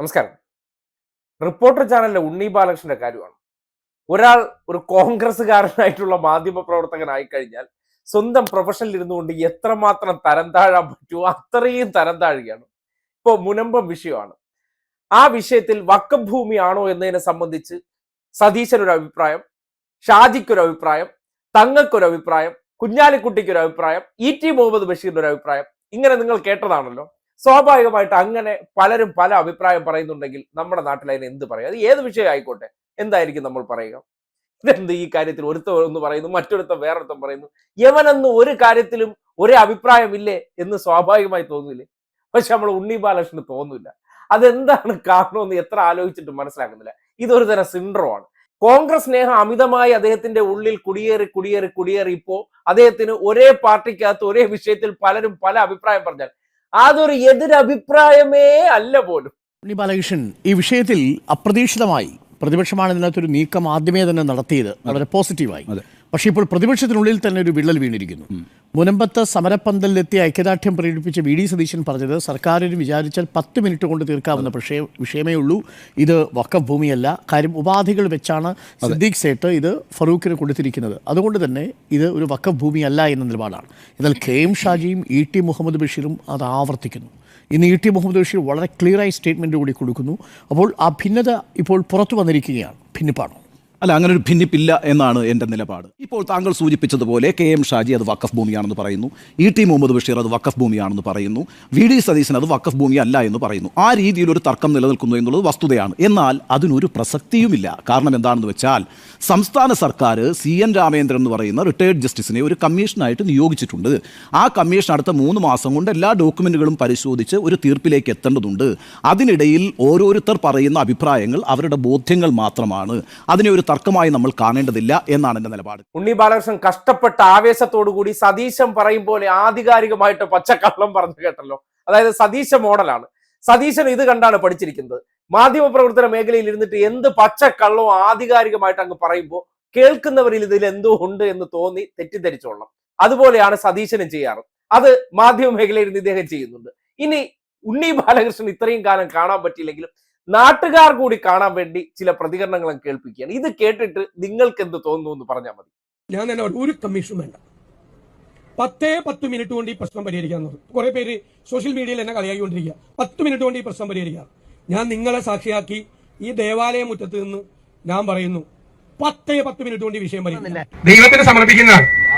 നമസ്കാരം. റിപ്പോർട്ടർ ചാനലിലെ ഉണ്ണി ബാലകൃഷ്ണന്റെ കാര്യമാണ്. ഒരാൾ ഒരു കോൺഗ്രസ്സുകാരനായിട്ടുള്ള മാധ്യമ പ്രവർത്തകനായി കഴിഞ്ഞാൽ സ്വന്തം പ്രൊഫഷനിൽ ഇരുന്നുകൊണ്ട് എത്രമാത്രം തരം താഴാൻ പറ്റുമോ അത്രയും തരം താഴുകയാണ്. ഇപ്പോൾ മുനമ്പം വിഷയമാണ്. ആ വിഷയത്തിൽ വക്കം ഭൂമിയാണോ എന്നതിനെ സംബന്ധിച്ച് സതീശനൊരു അഭിപ്രായം ഷാജിക്കൊരു അഭിപ്രായം തങ്ങൾക്കൊരു അഭിപ്രായം കുഞ്ഞാലിക്കുട്ടിക്കൊരു അഭിപ്രായം ഇ ടി മുഹമ്മദ് ബഷീറിന്റെ ഒരു അഭിപ്രായം ഇങ്ങനെ നിങ്ങൾ കേട്ടതാണല്ലോ. സ്വാഭാവികമായിട്ട് അങ്ങനെ പലരും പല അഭിപ്രായം പറയുന്നുണ്ടെങ്കിൽ നമ്മുടെ നാട്ടിൽ അതിന് എന്ത് പറയും? അത് ഏത് വിഷയം ആയിക്കോട്ടെ എന്തായിരിക്കും നമ്മൾ പറയുക? ഇതെന്ത് ഈ കാര്യത്തിൽ ഒരുത്തം ഒന്ന് പറയുന്നു മറ്റൊരുത്തം വേറൊരുത്തം പറയുന്നു? യവനെന്ന് ഒരു കാര്യത്തിലും ഒരേ അഭിപ്രായമില്ലേ എന്ന് സ്വാഭാവികമായി തോന്നില്ലേ? പക്ഷെ നമ്മൾ ഉണ്ണി ബാലകൃഷ്ണന് തോന്നില്ല അതെന്താണ് കാരണമെന്ന് എത്ര ആലോചിച്ചിട്ട് മനസ്സിലാക്കുന്നില്ല ഇതൊരു തരം സിൻഡ്രോ ആണ് കോൺഗ്രസ് സ്നേഹം അമിതമായി അദ്ദേഹത്തിന്റെ ഉള്ളിൽ കുടിയേറി കുടിയേറി കുടിയേറി ഇപ്പോ അദ്ദേഹത്തിന് ഒരേ പാർട്ടിക്കകത്ത് ഒരേ വിഷയത്തിൽ പലരും പല അഭിപ്രായം പറഞ്ഞാൽ അതൊരു എതിരഭിപ്രായമേ അല്ല പോലും. ഉണ്ണി ബാലകൃഷ്ണൻ ഈ വിഷയത്തിൽ അപ്രതീക്ഷിതമായി പ്രതിപക്ഷമാണ് ഇതിനകത്തൊരു നീക്കം ആദ്യമേ തന്നെ നടത്തിയത്. വളരെ പോസിറ്റീവായി. പക്ഷേ ഇപ്പോൾ പ്രതിപക്ഷത്തിനുള്ളിൽ തന്നെ ഒരു വിള്ളൽ വീണിരിക്കുന്നു. മുനമ്പത്ത് സമരപ്പന്തലിലെത്തി ഐക്യദാർഢ്യം പ്രകടിപ്പിച്ച വി ഡി സതീശൻ പറഞ്ഞത് സർക്കാരിന് വിചാരിച്ചാൽ പത്ത് മിനിറ്റ് കൊണ്ട് തീർക്കാവുന്ന പക്ഷേ വിഷയമേ ഉള്ളൂ. ഇത് വക്ക ഭൂമിയല്ല കാര്യം ഉപാധികൾ വെച്ചാണ് സിദ്ദീഖ് സേട്ട് ഇത് ഫറൂഖിന് കൊടുത്തിരിക്കുന്നത്. അതുകൊണ്ട് തന്നെ ഇത് ഒരു വക്ക ഭൂമിയല്ല എന്ന നിലപാടാണ്. എന്നാൽ കെ എം ഷാജിയും ഇ ടി മുഹമ്മദ് ബഷീറും അത് ആവർത്തിക്കുന്നു. ഇന്ന് ഇ ടി മുഹമ്മദ് ബഷീർ വളരെ ക്ലിയറായി സ്റ്റേറ്റ്മെന്റ് കൂടി കൊടുക്കുന്നു. അപ്പോൾ ആ ഭിന്നത ഇപ്പോൾ പുറത്തു വന്നിരിക്കുകയാണ്. ഭിന്നിപ്പാണോ? അല്ല അങ്ങനെ ഒരു ഭിന്നിപ്പില്ല എന്നാണ് എന്റെ നിലപാട്. ഇപ്പോൾ താങ്കൾ സൂചിപ്പിച്ചതുപോലെ കെ എം ഷാജി അത് വക്കഫ് ഭൂമിയാണെന്ന് പറയുന്നു. ഇ ടി മുഹമ്മദ് ബഷീർ അത് വക്കഫ് ഭൂമിയാണെന്ന് പറയുന്നു. വി ഡി സതീശൻ അത് വക്കഫ് ഭൂമി അല്ല എന്ന് പറയുന്നു. ആ രീതിയിൽ ഒരു തർക്കം നിലനിൽക്കുന്നു എന്നുള്ളത് വസ്തുതയാണ്. എന്നാൽ അതിനൊരു പ്രസക്തിയുമില്ല. കാരണം എന്താണെന്ന് വെച്ചാൽ സംസ്ഥാന സർക്കാർ സി എൻ രാമേന്ദ്രൻ എന്ന് പറയുന്ന റിട്ടയർഡ് ജസ്റ്റിസിനെ ഒരു കമ്മീഷനായിട്ട് നിയോഗിച്ചിട്ടുണ്ട്. ആ കമ്മീഷൻ അടുത്ത മൂന്ന് മാസം കൊണ്ട് എല്ലാ ഡോക്യുമെന്റുകളും പരിശോധിച്ച് ഒരു തീർപ്പിലേക്ക് എത്തേണ്ടതുണ്ട്. അതിനിടയിൽ ഓരോരുത്തർ പറയുന്ന അഭിപ്രായങ്ങൾ അവരുടെ ബോധ്യങ്ങൾ മാത്രമാണ്. അതിനെ ഒരു തർക്കമായി നമ്മൾ കാണേണ്ടതില്ല എന്നാണ് എന്റെ നിലപാട്. ഉണ്ണി ബാലകൃഷ്ണൻ കഷ്ടപ്പെട്ട ആവേശത്തോടു കൂടി സതീശൻ പറയും പോലെ ആധികാരികമായിട്ട് പച്ചക്കള്ളം പറഞ്ഞു കേട്ടല്ലോ. അതായത് സതീശ മോഡലാണ്. സതീശൻ ഇത് കണ്ടാണ് പഠിച്ചിരിക്കുന്നത്. മാധ്യമ പ്രവർത്തന മേഖലയിൽ ഇരുന്നിട്ട് എന്ത് പച്ചക്കള്ളവും ആധികാരികമായിട്ട് അങ്ങ് പറയുമ്പോൾ കേൾക്കുന്നവരിൽ ഇതിൽ എന്തോ ഉണ്ട് എന്ന് തോന്നി തെറ്റിദ്ധരിച്ചോളണം. അതുപോലെയാണ് സതീശനും ചെയ്യാറ്. അത് മാധ്യമ മേഖലയിൽ ഇദ്ദേഹം ചെയ്യുന്നുണ്ട്. ഇനി ഉണ്ണി ബാലകൃഷ്ണൻ ഇത്രയും കാലം കാണാൻ പറ്റിയില്ലെങ്കിലും നാട്ടുകാർ കൂടി കാണാൻ വേണ്ടി ചില പ്രതികരണങ്ങളും കേൾപ്പിക്കുകയാണ്. ഇത് കേട്ടിട്ട് നിങ്ങൾക്ക് എന്ത് തോന്നുന്നു എന്ന് പറഞ്ഞാൽ മതി. ഞാൻ തന്നെ ഒരു കമ്മീഷൻ വേണ്ട. പത്തേ പത്ത് മിനിറ്റ് കൊണ്ട് ഈ പ്രശ്നം പരിഹരിക്കാൻ പറഞ്ഞു കുറെ പേര് സോഷ്യൽ മീഡിയയിൽ എന്നെ കളിയാക്കിക്കൊണ്ടിരിക്കുക. പത്ത് മിനിറ്റ് കൊണ്ട് ഈ പ്രശ്നം പരിഹരിക്കാം. ഞാൻ നിങ്ങളെ സാക്ഷിയാക്കി ഈ ദേവാലയ മുറ്റത്ത് നിന്ന് ഞാൻ പറയുന്നു പത്തേ പത്ത് മിനിറ്റ് കൊണ്ട് ഈ വിഷയം പറയുന്നില്ല ദൈവത്തിന് സമർപ്പിക്കുന്ന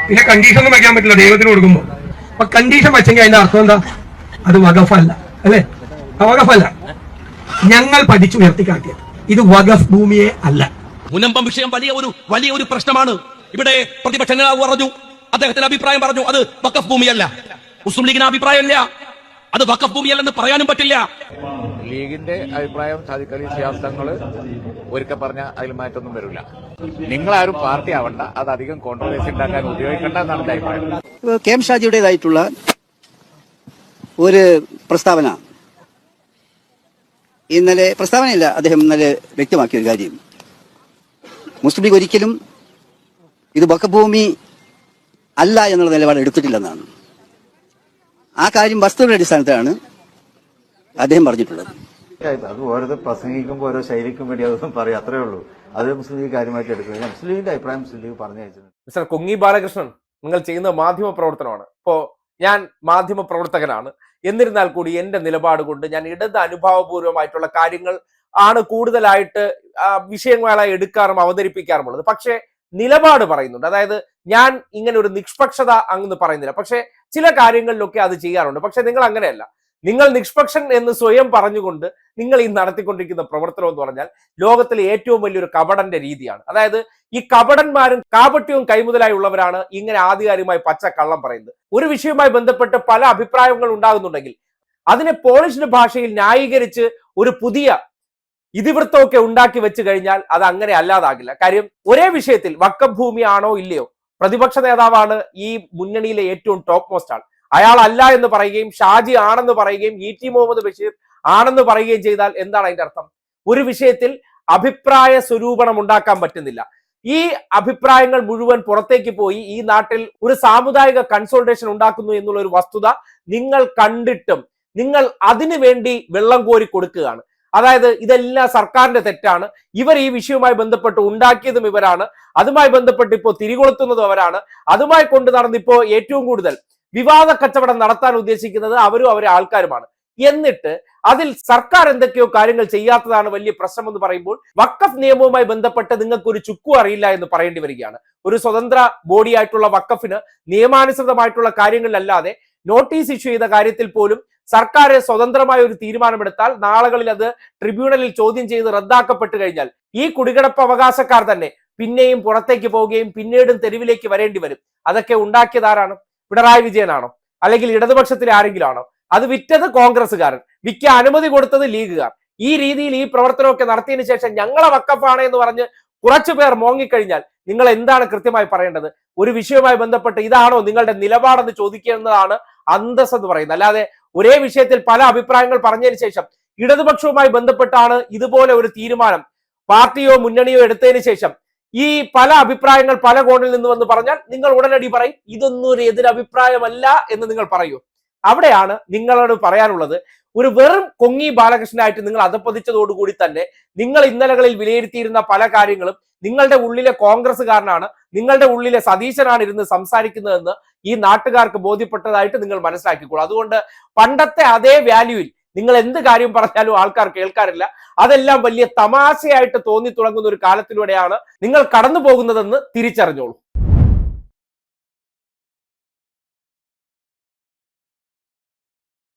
പിന്നെ കണ്ടീഷൻ ഒന്നും വയ്ക്കാൻ പറ്റില്ല ദൈവത്തിന് കൊടുക്കുമ്പോൾ അപ്പൊ കണ്ടീഷൻ വെച്ചെങ്കിൽ അതിന്റെ അർത്ഥം എന്താ? അത് വകഫല്ല അല്ലേ? ആ വകഫല്ല. ഞങ്ങൾ പഠിച്ചുയർത്തിക്കാട്ടിയത് ഇത് വഖഫ് ഭൂമിയെ അല്ല. മുനമ്പം വിഷയം വലിയ ഒരു വലിയ ഒരു പ്രശ്നമാണ്. ഇവിടെ പ്രതിപക്ഷ നേതാവ് പറഞ്ഞു. അദ്ദേഹത്തിന്റെ അഭിപ്രായം പറഞ്ഞു അത് വഖഫ് ഭൂമിയല്ല. മുസ്ലിം ലീഗിന് അഭിപ്രായമില്ല. അത് വക്കഫ് ഭൂമിയല്ലെന്ന് പറയാനും പറ്റില്ല. ലീഗിന്റെ അഭിപ്രായം സാദിഖ് അലി ശിഹാബ് തങ്ങൾ ഒരിക്കൽ പറഞ്ഞ അതിൽ മാറ്റൊന്നും വരില്ല. നിങ്ങളാരും പാർട്ടി ആവണ്ട. അത് അധികം കോൺട്രവേഴ്സി ഉണ്ടാക്കാൻ ഉപയോഗിക്കേണ്ട എന്നാണ് എന്റെ അഭിപ്രായം. കെ എം ഷാജിയുടേതായിട്ടുള്ള ഒരു പ്രസ്താവന ഇന്നലെ പ്രസ്താവനയില്ല. അദ്ദേഹം ഇന്നലെ വ്യക്തമാക്കിയ ഒരു കാര്യം. മുസ്ലിം ലീഗ് ഒരിക്കലും ഇത് വക്കഭൂമി അല്ല എന്നുള്ള നിലപാട് എടുത്തിട്ടില്ലെന്നാണ്. ആ കാര്യം വസ്തുതയുടെ അടിസ്ഥാനത്തിലാണ് അദ്ദേഹം പറഞ്ഞിട്ടുള്ളത്. അത് ഓരോ പ്രസംഗിക്കുമ്പോൾ ഓരോ ശൈലിക്കും വേണ്ടി അതൊന്നും പറയും. അത്രേ ഉള്ളൂ. അത് മുസ്ലിം ലീഗ് കാര്യമായിട്ട് എടുക്കുന്നത്. മുസ്ലിം ലീഗിന്റെ അഭിപ്രായം മുസ്ലിം ലീഗ് പറഞ്ഞു മിസ്റ്റർ കൊങ്ങി ബാലകൃഷ്ണൻ നിങ്ങൾ ചെയ്യുന്ന മാധ്യമ പ്രവർത്തനമാണ്. ഇപ്പോ ഞാൻ മാധ്യമ പ്രവർത്തകനാണ് എന്നിരുന്നാൽ കൂടി എന്റെ നിലപാട് കൊണ്ട് ഞാൻ ഇടത് അനുഭാവപൂർവമായിട്ടുള്ള കാര്യങ്ങൾ ആണ് കൂടുതലായിട്ട് വിഷയങ്ങളായി എടുക്കാറും അവതരിപ്പിക്കാറുമുള്ളത്. പക്ഷേ നിലപാട് പറയുന്നുണ്ട്. അതായത് ഞാൻ ഇങ്ങനെ ഒരു നിഷ്പക്ഷത അങ്ങ് പറയുന്നില്ല. പക്ഷേ ചില കാര്യങ്ങളിലൊക്കെ അത് ചെയ്യാറുണ്ട്. പക്ഷേ നിങ്ങൾ അങ്ങനെയല്ല. നിങ്ങൾ നിഷ്പക്ഷൻ എന്ന് സ്വയം പറഞ്ഞുകൊണ്ട് നിങ്ങൾ ഈ നടത്തിക്കൊണ്ടിരിക്കുന്ന പ്രവർത്തനം എന്ന് പറഞ്ഞാൽ ലോകത്തിലെ ഏറ്റവും വലിയൊരു കപടന്റെ രീതിയാണ്. അതായത് ഈ കപടന്മാരും കാപട്യവും കൈമുതലായി ഉള്ളവരാണ് ഇങ്ങനെ ആധികാരികമായി പച്ച കള്ളം പറയുന്നത്. ഒരു വിഷയവുമായി ബന്ധപ്പെട്ട് പല അഭിപ്രായങ്ങൾ ഉണ്ടാകുന്നുണ്ടെങ്കിൽ അതിനെ പോളിഷിന്റെ ഭാഷയിൽ ന്യായീകരിച്ച് ഒരു പുതിയ ഇതിവൃത്തമൊക്കെ ഉണ്ടാക്കി വെച്ച് കഴിഞ്ഞാൽ അത് അങ്ങനെ അല്ലാതാകില്ല. കാര്യം ഒരേ വിഷയത്തിൽ വക്കം ഭൂമിയാണോ ഇല്ലയോ? പ്രതിപക്ഷ നേതാവാണ് ഈ മുന്നണിയിലെ ഏറ്റവും ടോപ്പ് മോസ്റ്റ് ആൾ. അയാൾ അല്ല എന്ന് പറയുകയും ഷാജി ആണെന്ന് പറയുകയും ഇ ടി മുഹമ്മദ് ബഷീർ ആണെന്ന് പറയുകയും ചെയ്താൽ എന്താണ് അതിന്റെ അർത്ഥം? ഒരു വിഷയത്തിൽ അഭിപ്രായ സ്വരൂപണം ഉണ്ടാക്കാൻ പറ്റുന്നില്ല. ഈ അഭിപ്രായങ്ങൾ മുഴുവൻ പുറത്തേക്ക് പോയി ഈ നാട്ടിൽ ഒരു സാമുദായിക കൺസോൾട്ടേഷൻ ഉണ്ടാക്കുന്നു എന്നുള്ള ഒരു വസ്തുത നിങ്ങൾ കണ്ടിട്ടും നിങ്ങൾ അതിനു വേണ്ടി വെള്ളം കോരി കൊടുക്കുകയാണ്. അതായത് ഇതെല്ലാം സർക്കാരിന്റെ തെറ്റാണ്. ഇവർ ഈ വിഷയവുമായി ബന്ധപ്പെട്ട് ഉണ്ടാക്കിയതും ഇവരാണ്. അതുമായി ബന്ധപ്പെട്ട് ഇപ്പോൾ തിരികൊളുത്തുന്നതും അവരാണ്. അതുമായി കൊണ്ട് നടന്നിപ്പോ ഏറ്റവും കൂടുതൽ വിവാദ കച്ചവടം നടത്താൻ ഉദ്ദേശിക്കുന്നത് അവരും അവരെ ആൾക്കാരുമാണ്. എന്നിട്ട് അതിൽ സർക്കാർ എന്തൊക്കെയോ കാര്യങ്ങൾ ചെയ്യാത്തതാണ് വലിയ പ്രശ്നം എന്ന് പറയുമ്പോൾ വക്കഫ് നിയമവുമായി ബന്ധപ്പെട്ട് നിങ്ങൾക്ക് ഒരു ചുക്കും അറിയില്ല എന്ന് പറയേണ്ടി വരികയാണ്. ഒരു സ്വതന്ത്ര ബോഡിയായിട്ടുള്ള വക്കഫിന് നിയമാനുസൃതമായിട്ടുള്ള കാര്യങ്ങളിലല്ലാതെ നോട്ടീസ് ഇഷ്യൂ ചെയ്ത കാര്യത്തിൽ പോലും സർക്കാർ സ്വതന്ത്രമായ ഒരു തീരുമാനമെടുത്താൽ നാളുകളിൽ അത് ട്രിബ്യൂണലിൽ ചോദ്യം ചെയ്ത് റദ്ദാക്കപ്പെട്ടു കഴിഞ്ഞാൽ ഈ കുടികിടപ്പ് അവകാശക്കാർ തന്നെ പിന്നെയും പുറത്തേക്ക് പോവുകയും പിന്നീടും തെരുവിലേക്ക് വരേണ്ടി വരും. അതൊക്കെ ഉണ്ടാക്കിയതാരാണ് പിണറായി വിജയനാണോ? അല്ലെങ്കിൽ ഇടതുപക്ഷത്തിലെ ആരെങ്കിലും ആണോ അത് വിറ്റത് കോൺഗ്രസ്സുകാരൻ. വിൽക്കാൻ അനുമതി കൊടുത്തത് ലീഗുകാർ. ഈ രീതിയിൽ ഈ പ്രവർത്തനമൊക്കെ നടത്തിയതിനു ശേഷം ഞങ്ങളെ വക്കഫാണ് എന്ന് പറഞ്ഞ് കുറച്ചു പേർ മോങ്ങിക്കഴിഞ്ഞാൽ നിങ്ങൾ എന്താണ് കൃത്യമായി പറയേണ്ടത്? ഒരു വിഷയവുമായി ബന്ധപ്പെട്ട് ഇതാണോ നിങ്ങളുടെ നിലപാടെന്ന് ചോദിക്കുന്നതാണ് അന്തസ് എന്ന് പറയുന്നത്. അല്ലാതെ ഒരേ വിഷയത്തിൽ പല അഭിപ്രായങ്ങൾ പറഞ്ഞതിന് ശേഷം ഇടതുപക്ഷവുമായി ബന്ധപ്പെട്ടാണ് ഇതുപോലെ ഒരു തീരുമാനം പാർട്ടിയോ മുന്നണിയോ എടുത്തതിന് ശേഷം ഈ പല അഭിപ്രായങ്ങൾ പല കോണിൽ നിന്ന് വന്ന് പറഞ്ഞാൽ നിങ്ങൾ ഉടനടി പറയും ഇതൊന്നും ഒരു എതിരഭിപ്രായമല്ല എന്ന് നിങ്ങൾ പറയൂ. അവിടെയാണ് നിങ്ങളോട് പറയാനുള്ളത്. ഒരു വെറും കൊങ്ങി ബാലകൃഷ്ണനായിട്ട് നിങ്ങൾ അധപ്പതിച്ചതോടുകൂടി തന്നെ നിങ്ങൾ ഇന്നലകളിൽ വിലയിരുത്തിയിരുന്ന പല കാര്യങ്ങളും നിങ്ങളുടെ ഉള്ളിലെ കോൺഗ്രസ്സുകാരനാണ് നിങ്ങളുടെ ഉള്ളിലെ സതീശനാണ് ഇരുന്ന് സംസാരിക്കുന്നതെന്ന് ഈ നാട്ടുകാർക്ക് ബോധ്യപ്പെട്ടതായിട്ട് നിങ്ങൾ മനസ്സിലാക്കിക്കോളൂ. അതുകൊണ്ട് പണ്ടത്തെ അതേ വാല്യൂവിൽ നിങ്ങൾ എന്ത് കാര്യം പറഞ്ഞാലും ആൾക്കാർ കേൾക്കാറില്ല. അതെല്ലാം വലിയ തമാശയായിട്ട് തോന്നി തുടങ്ങുന്ന ഒരു കാലത്തിലൂടെയാണ് നിങ്ങൾ കടന്നു പോകുന്നതെന്ന് തിരിച്ചറിഞ്ഞോളൂ.